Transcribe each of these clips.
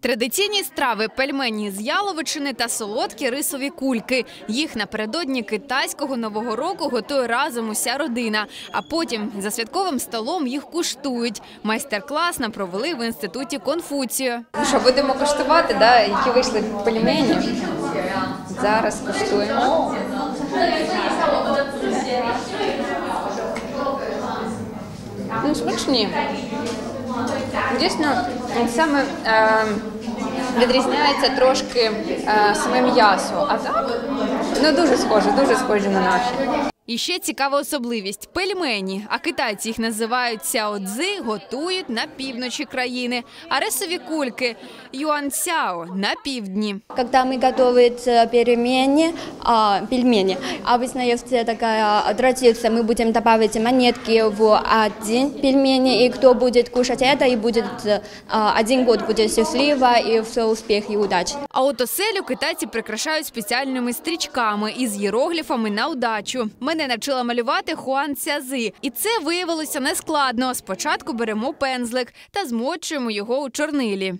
Традиційні страви пельмені з яловичини та солодкі рисові кульки. Їх напередодні китайського нового року готує разом уся родина. А потім за святковим столом їх куштують. Майстер-клас нам провели в інституті Конфуцію. Ну що, будемо коштувати, да, які вийшли пельмені. Зараз коштуємо. Ну, смачні. Дійсно, саме е, відрізняється трошки е, саме м'ясо. А так, ну дуже схоже, дуже схоже на наші. І ще цікава особливість пельмені. А китайці їх називають сяодзи, готують на півночі країни. А рисові кульки юанцяо на півдні. Когда мы готовим э, пельмени, а, пельмени, обычно есть такая традиция, мы будем добавить монетки в один пельмени, и кто будет кушать это, и будет э, один год будет счастливо, и все успех и удачи. А от оселю китайці прикрашають спеціальними стрічками із єрогліфами на удачу. Мене навчила малювати Хуан Цязи. І це виявилося нескладно. Спочатку беремо пензлик та змочуємо його у чорнилі.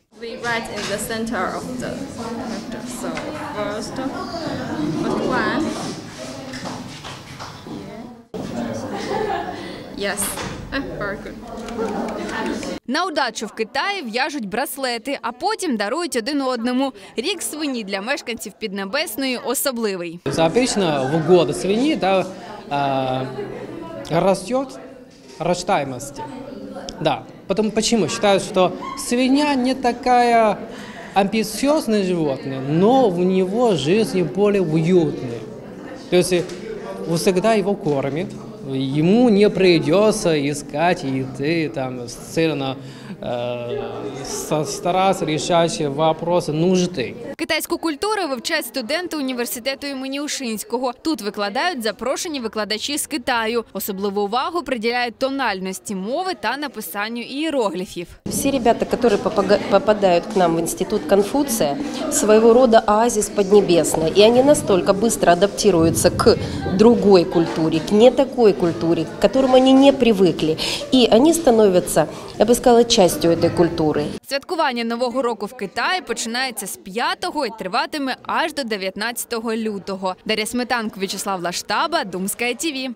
Yes. Good. На удачу в Китаї в'яжуть браслети, а потім дарують один одному. Рік свині для мешканців Піднебесної особливий. Обычно в год свиньи да, а, растет рождаемость. Да. Потому почему? Что свинья не такая амбициозное животное, но в него жизнь более уютная. То есть э, всегда его ему не придется искать еды, там, сильно э, со- стараться решать вопросы нужды. Китайську культуру вивчають студенти університету імені Ушинського. Тут викладають запрошені викладачі з Китаю. Особливу увагу приділяють тональності мови та написанню ієрогліфів. Все ребята, которые попага- попадают к нам в институт Конфуция, своего рода оазис Поднебесной, и они настолько быстро адаптируются к другой культуре, к не такой культуре, к которым они не привыкли, и они становятся, я бы сказала, частью этой культуры. Святкування нового року в Китаї починається з 5-го і триватиме аж до 19 лютого. Дар'я Сметанко, В'ячеслав Лаштаба, Думська ТІВІ.